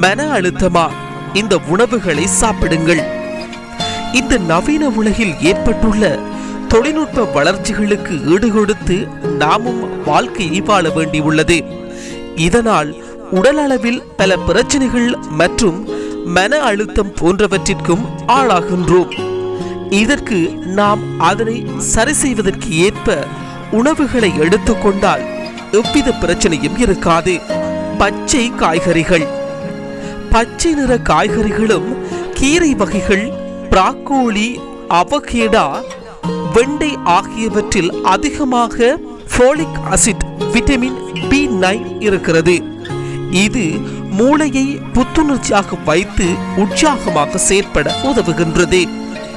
மன அழுத்தமா? இந்த உணவுகளை சாப்பிடுங்கள். இந்த நவீன உலகில் ஏற்பட்டுள்ள தொழில்நுட்ப வளர்ச்சிகளுக்கு ஈடுகொடுத்து நாமும் வாழ்க்கையை வாழ வேண்டியுள்ளது. இதனால் உடல் அளவில் பல பிரச்சனைகள் மற்றும் மன அழுத்தம் போன்றவற்றிற்கும் ஆளாகின்றோம். இதற்கு நாம் அதனை சரி செய்வதற்கு ஏற்ப உணவுகளை எடுத்துக்கொண்டால் எவ்வித பிரச்சனையும் இருக்காது. பச்சை காய்கறிகள் பச்சை நிற காய்கறிகளும் கீரை வகைகள் பிராக்கோலி அவகேடா வெண்டை ஆகியவற்றில் அதிகமாக folic acid vitamin B nine இருக்கிறது. இது மூளையை புத்துணர்ச்சியாக வைத்து உற்சாகமாக செயற்பட உதவுகின்றது.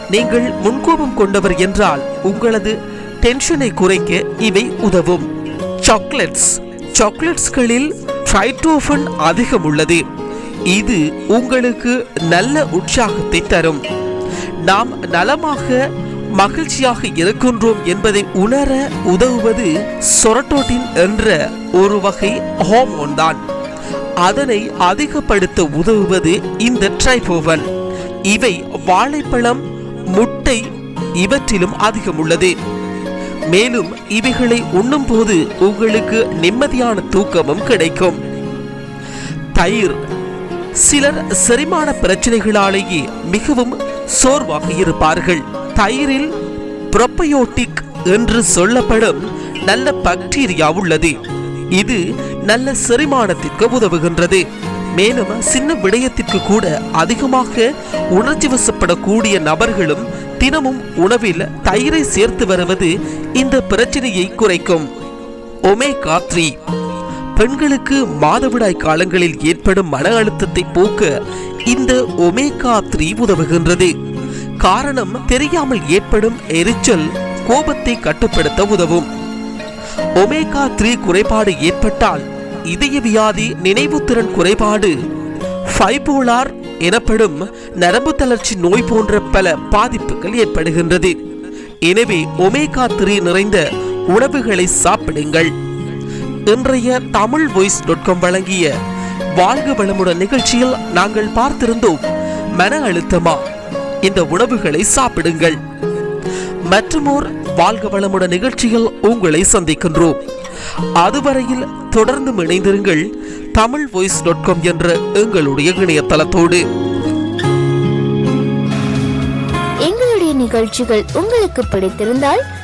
நீங்கள் முன்கோபம் கொண்டவர் என்றால் உங்களது டென்ஷனை குறைக்க இவை உதவும். சாக்லேட்ஸ் சாக்லேட்ஸ்களில் ட்ரைட்ரோஃபன் அதிகம் உள்ளது. இது உங்களுக்கு நல்ல உற்சாகத்தை தரும். நாம் நலமாக மகிழ்ச்சியாக இருக்கின்றோம் என்பதை உணர உதவுவது சொரட்டோட்டின் என்ற ஒரு வகை ஹார்மோன் தான். அதனை அதிகப்படுத்த உதவுவது இந்த ட்ரைபோவன் இவை வாழைப்பழம் முட்டை இவற்றிலும் அதிகம் உள்ளது. மேலும் இவைகளை உண்ணும் போது உங்களுக்கு நிம்மதியான தூக்கமும் கிடைக்கும். தயிர் சிலர் செரிமான பிரச்சனைகளாலேயே மிகவும் சோர்வாக இருப்பார்கள் தயிரில் புரொப்பயோட்டிக் என்று சொல்லப்படும் நல்ல பாக்டீரியா உள்ளது. இது நல்ல செரிமானத்திற்கு உதவுகின்றது. மேலும் சின்ன விடயத்திற்கு கூட அதிகமாக உணர்ச்சி வசப்படக்கூடிய நபர்களும் தினமும் உணவில் தயிரை சேர்த்து வருவது இந்த பிரச்சனையை குறைக்கும். ஒமேகா த்ரீ பெண்களுக்கு மாதவிடாய் காலங்களில் ஏற்படும் மன அழுத்தத்தை போக்க இந்த ஒமேகா த்ரீ உதவுகின்றது. காரணம் தெரியாமல் ஏற்படும் எரிச்சல் கோபத்தை கட்டுப்படுத்த உதவும். ஒமேகா த்ரீ குறைபாடு ஏற்பட்டால் இதய வியாதி நினைவுத்திறன் குறைபாடு ஃபைபோலார் எனப்படும் நரம்பு தளர்ச்சி நோய் போன்ற பல பாதிப்புகள் ஏற்படுகின்றது. எனவே ஒமேகா த்ரீ நிறைந்த உணவுகளை சாப்பிடுங்கள். இன்றைய தமிழ் வாய்ஸ் டாட் காம் வழங்கிய வாழ்க வளமுடன் நிகழ்ச்சியில் நாங்கள் பார்த்திருந்தோம் மன அழுத்தமா? இந்த உணவுகளை சாப்பிடுங்கள். மற்றுமோர் வாழ்க வளமுடன் நிகழ்ச்சியில் உங்களை சந்திக்கின்றோம். அதுவரையில் தொடர்ந்து இணைந்திருங்கள் தமிழ் வாய்ஸ் டாட் காம் என்ற எங்களுடைய இணையதளத்தோடு. எங்களுடைய நிகழ்ச்சிகள் உங்களுக்கு பிடித்திருந்தால்